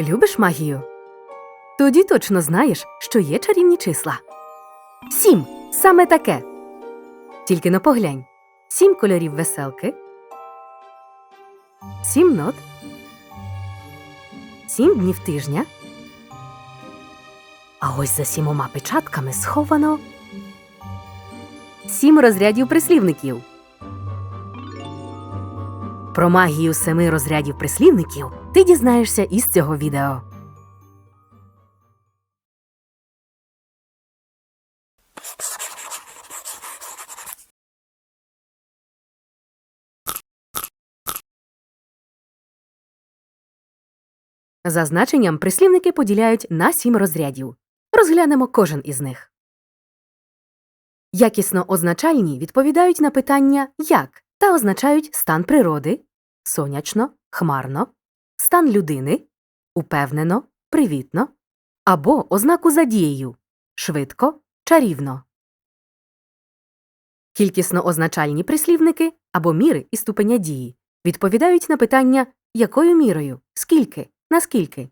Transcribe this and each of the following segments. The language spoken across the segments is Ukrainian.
Любиш магію? Тоді точно знаєш, що є чарівні числа. Сім саме таке. Тільки но поглянь. Сім кольорів веселки. Сім нот. Сім днів тижня. А ось за сімома печатками сховано сім розрядів прислівників. Про магію семи розрядів прислівників ти дізнаєшся із цього відео. За значенням прислівники поділяють на сім розрядів. Розглянемо кожен із них. Якісно означальні відповідають на питання як та означають стан природи сонячно, хмарно, стан людини упевнено, привітно або ознаку за дією швидко, чарівно. Кількісно означальні прислівники або міри і ступеня дії відповідають на питання якою мірою, скільки, наскільки.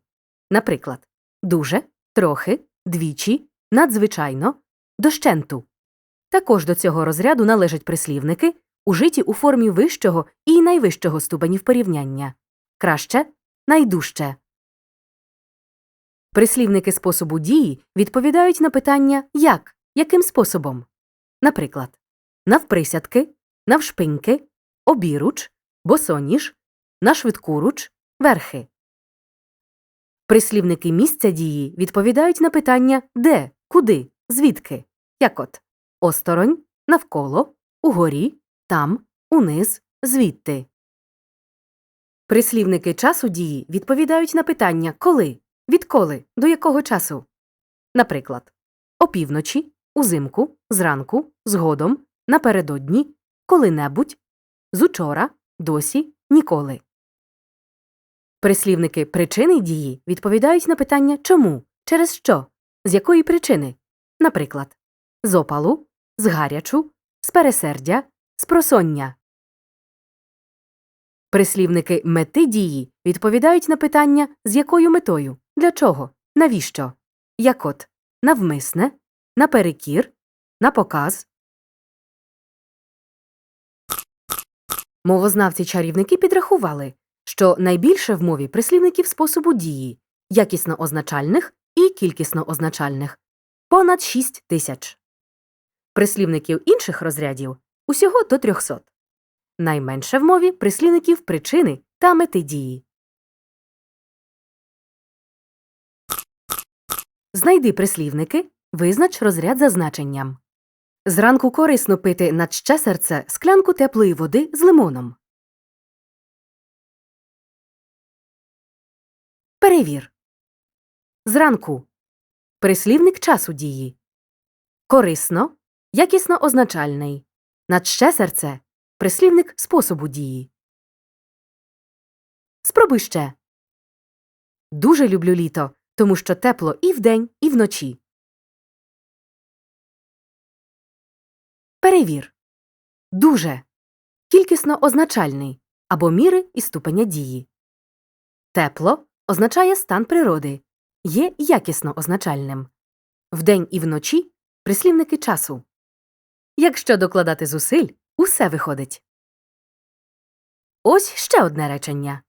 Наприклад, дуже, трохи, двічі, надзвичайно, дощенту. Також до цього розряду належать прислівники, ужиті у формі вищого і найвищого ступенів порівняння краще, найдужче. Прислівники способу дії відповідають на питання як, яким способом. Наприклад, навприсядки, навшпиньки, обіруч, босоніж, нашвидкуруч, верхи. Прислівники місця дії відповідають на питання де, куди, звідки, як от осторонь, навколо, угорі, там, униз, звідти. Прислівники часу дії відповідають на питання коли, відколи, до якого часу. Наприклад, опівночі, узимку, зранку, згодом, напередодні, коли-небудь, зучора, досі, ніколи. Прислівники причини дії відповідають на питання чому, через що, з якої причини. Наприклад, з опалу, з гарячу, з пересердя, з просоння. Прислівники мети дії відповідають на питання з якою метою, для чого, навіщо, як от навмисне, наперекір, на показ. Мовознавці чарівники підрахували, що найбільше в мові прислівників способу дії якісно означальних і кількісно означальних понад 6 тисяч. Прислівників інших розрядів усього до 300. Найменше в мові прислівників причини та мети дії. Знайди прислівники, визнач розряд за значенням. Зранку корисно пити на ще серце склянку теплої води з лимоном. Перевір. Зранку. Прислівник часу дії. Корисно. Якісно означальний. Надще серце. Прислівник способу дії. Спробуй ще. Дуже люблю літо, тому що тепло і вдень, і вночі. Перевір. Дуже. Кількісно означальний або міри і ступеня дії. Тепло означає стан природи. Є якісно означальним. Вдень і вночі прислівники часу. Якщо докладати зусиль, усе виходить. Ось ще одне речення.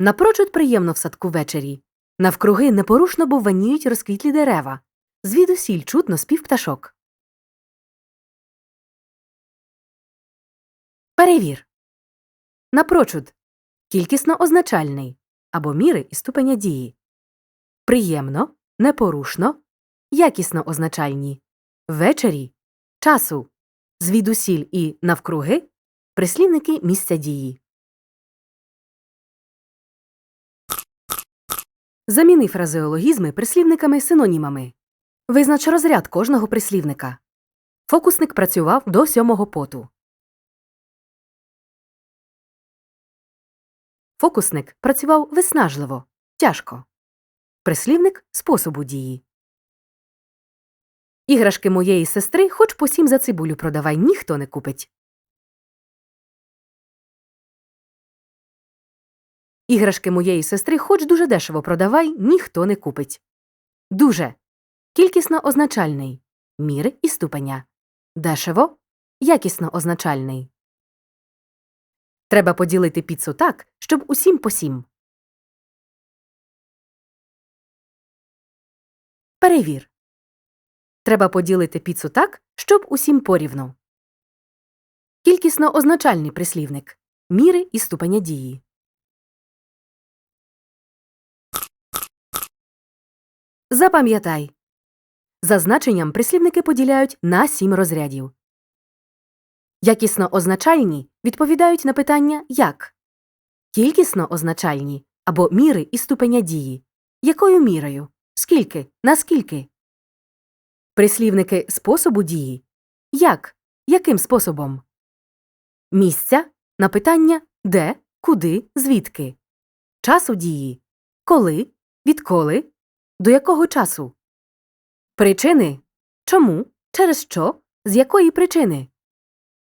Напрочуд приємно в садку ввечері. Навкруги непорушно буваніють розквітлі дерева. Звідусіль чутно спів пташок. Перевір. Напрочуд. Кількісно означальний або міри і ступеня дії. Приємно, непорушно, якісно означальні. Ввечері часу. Звідусіль і навкруги прислівники місця дії. Заміни фразеологізми прислівниками синонімами. Визнач розряд кожного прислівника. Фокусник працював до сьомого поту. Фокусник працював виснажливо, тяжко. Прислівник способу дії. Іграшки моєї сестри хоч по сім за цибулю продавай, ніхто не купить. Іграшки моєї сестри хоч дуже дешево продавай, ніхто не купить. Дуже. Кількісно означальний. Міри і ступеня. Дешево. Якісно означальний. Треба поділити піцу так, щоб усім по сім. Перевір. Треба поділити піцу так, щоб усім порівну. Кількісно означальний прислівник. Міри і ступеня дії. Запам'ятай. За значенням прислівники поділяють на сім розрядів. Якісно означальні відповідають на питання як. Кількісно означальні або міри і ступеня дії. Якою мірою? Скільки? Наскільки? Прислівники способу дії. Як? Яким способом? Місця на питання де, куди, звідки. Часу дії. Коли, відколи, до якого часу. Причини чому, через що, з якої причини.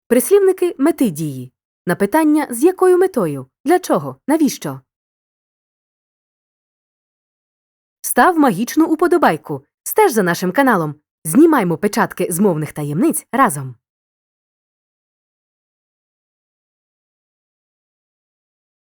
Прислівники мети дії. На питання з якою метою, для чого, навіщо. Став магічну уподобайку. Стеж за нашим каналом. Знімаймо печатки з мовних таємниць разом.